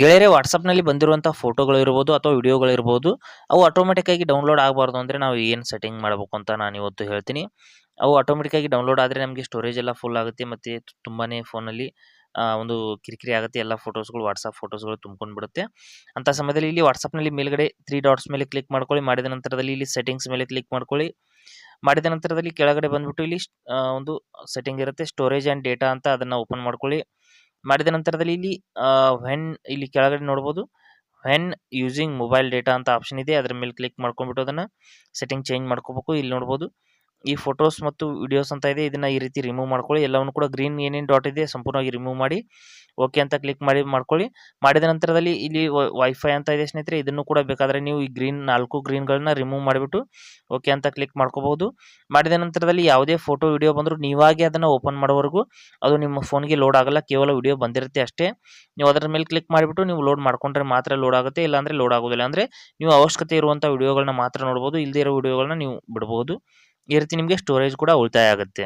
ಗೆಳೆಯರೇ ವಾಟ್ಸಪ್ನಲ್ಲಿ ಬಂದಿರುವಂಥ ಫೋಟೋಗಳು ಇರ್ಬೋದು ಅಥವಾ ವಿಡಿಯೋಗಳು ಇರ್ಬೋದು, ಅವು ಆಟೋಮೆಟಿಕ್ ಆಗಿ ಡೌನ್ಲೋಡ್ ಆಗಬಾರ್ದು ಅಂದರೆ ನಾವು ಏನು ಸೆಟ್ಟಿಂಗ್ ಮಾಡಬೇಕು ಅಂತ ನಾನು ಇವತ್ತು ಹೇಳ್ತೀನಿ. ಅವು ಆಟೋಮೆಟಿಕ್ ಆಗಿ ಡೌನ್ಲೋಡ್ ಆದರೆ ನಮಗೆ ಸ್ಟೋರೇಜ್ ಎಲ್ಲ ಫುಲ್ ಆಗುತ್ತೆ ಮತ್ತು ತುಂಬಾ ಫೋನಲ್ಲಿ ಒಂದು ಕಿರಿಕಿರಿ ಆಗುತ್ತೆ ಎಲ್ಲ ಫೋಟೋಸ್ಗಳು ವಾಟ್ಸಪ್ ಫೋಟೋಸ್ಗಳು ತುಂಬ್ಕೊಂಡು ಬಿಡುತ್ತೆ ಅಂಥ ಸಮಯದಲ್ಲಿ ಇಲ್ಲಿ ವಾಟ್ಸಪ್ನಲ್ಲಿ ಮೇಲ್ಗಡೆ ತ್ರೀ ಡಾಟ್ಸ್ ಮೇಲೆ ಕ್ಲಿಕ್ ಮಾಡ್ಕೊಳ್ಳಿ, ಮಾಡಿದ ನಂತರದಲ್ಲಿ ಇಲ್ಲಿ ಸೆಟ್ಟಿಂಗ್ಸ್ ಮೇಲೆ ಕ್ಲಿಕ್ ಮಾಡ್ಕೊಳ್ಳಿ. ಮಾಡಿದ ನಂತರದಲ್ಲಿ ಕೆಳಗಡೆ ಬಂದ್ಬಿಟ್ಟು ಇಲ್ಲಿ ಒಂದು ಸೆಟ್ಟಿಂಗ್ ಇರುತ್ತೆ ಸ್ಟೋರೇಜ್ ಆ್ಯಂಡ್ ಡೇಟಾ ಅಂತ ಅದನ್ನು ಓಪನ್ ಮಾಡ್ಕೊಳ್ಳಿ. ಮಾಡಿದ ನಂತರದಲ್ಲಿ ಇಲ್ಲಿ ವೆನ್ ಇಲ್ಲಿ ಕೆಳಗಡೆ ನೋಡ್ಬೋದು ವೆನ್ ಯೂಸಿಂಗ್ ಮೊಬೈಲ್ ಡೇಟಾ ಅಂತ ಆಪ್ಷನ್ ಇದೆ. ಅದರ ಮೇಲೆ ಕ್ಲಿಕ್ ಮಾಡ್ಕೊಂಡ್ಬಿಟ್ಟು ಅದನ್ನು ಸೆಟ್ಟಿಂಗ್ ಚೇಂಜ್ ಮಾಡ್ಕೋಬೇಕು. ಇಲ್ಲಿ ನೋಡ್ಬೋದು ಈ ಫೋಟೋಸ್ ಮತ್ತು ವಿಡಿಯೋಸ್ ಅಂತ ಇದೆ, ಇದನ್ನ ಈ ರೀತಿ ರಿಮೂವ್ ಮಾಡ್ಕೊಳ್ಳಿ. ಎಲ್ಲವನ್ನು ಕೂಡ ಗ್ರೀನ್ ಏನೇನು ಡಾಟ್ ಇದೆ ಸಂಪೂರ್ಣವಾಗಿ ರಿಮೂವ್ ಮಾಡಿ ಓಕೆ ಅಂತ ಕ್ಲಿಕ್ ಮಾಡಿ, ಮಾಡ್ಕೊಳ್ಳಿ. ಮಾಡಿದ ನಂತರದಲ್ಲಿ ಇಲ್ಲಿ ವೈಫೈ ಅಂತ ಇದೆ ಸ್ನೇಹಿತರೆ, ಇದನ್ನು ಕೂಡ ಬೇಕಾದರೆ ನೀವು ಈ ಗ್ರೀನ್ ನಾಲ್ಕು ಗ್ರೀನ್ಗಳನ್ನ ರಿಮೂವ್ ಮಾಡಿಬಿಟ್ಟು ಓಕೆ ಅಂತ ಕ್ಲಿಕ್ ಮಾಡ್ಕೋಬಹುದು. ಮಾಡಿದ ನಂತರದಲ್ಲಿ ಯಾವುದೇ ಫೋಟೋ ವಿಡಿಯೋ ಬಂದರೂ ನೀವಾಗೆ ಅದನ್ನು ಓಪನ್ ಮಾಡೋವರೆಗೂ ಅದು ನಿಮ್ಮ ಫೋನ್ಗೆ ಲೋಡ್ ಆಗಲ್ಲ, ಕೇವಲ ವಿಡಿಯೋ ಬಂದಿರುತ್ತೆ ಅಷ್ಟೇ. ನೀವು ಅದರ ಮೇಲೆ ಕ್ಲಿಕ್ ಮಾಡಿಬಿಟ್ಟು ನೀವು ಲೋಡ್ ಮಾಡ್ಕೊಂಡ್ರೆ ಮಾತ್ರ ಲೋಡ್ ಆಗುತ್ತೆ, ಇಲ್ಲಾಂದರೆ ಲೋಡ್ ಆಗೋದಿಲ್ಲ ಅಂದರೆ ನೀವು ಅವಶ್ಯಕತೆ ಇರುವಂಥ ವಿಡಿಯೋಗಳನ್ನ ಮಾತ್ರ ನೋಡ್ಬೋದು ಇಲ್ಲದೇ ಇರೋ ವಿಡಿಯೋಗಳನ್ನ ನೀವು ಬಿಡ್ಬೋದು. ಈ ರೀತಿ ನಿಮಗೆ ಸ್ಟೋರೇಜ್ ಕೂಡ ಉಳಿತಾಯ ಆಗುತ್ತೆ.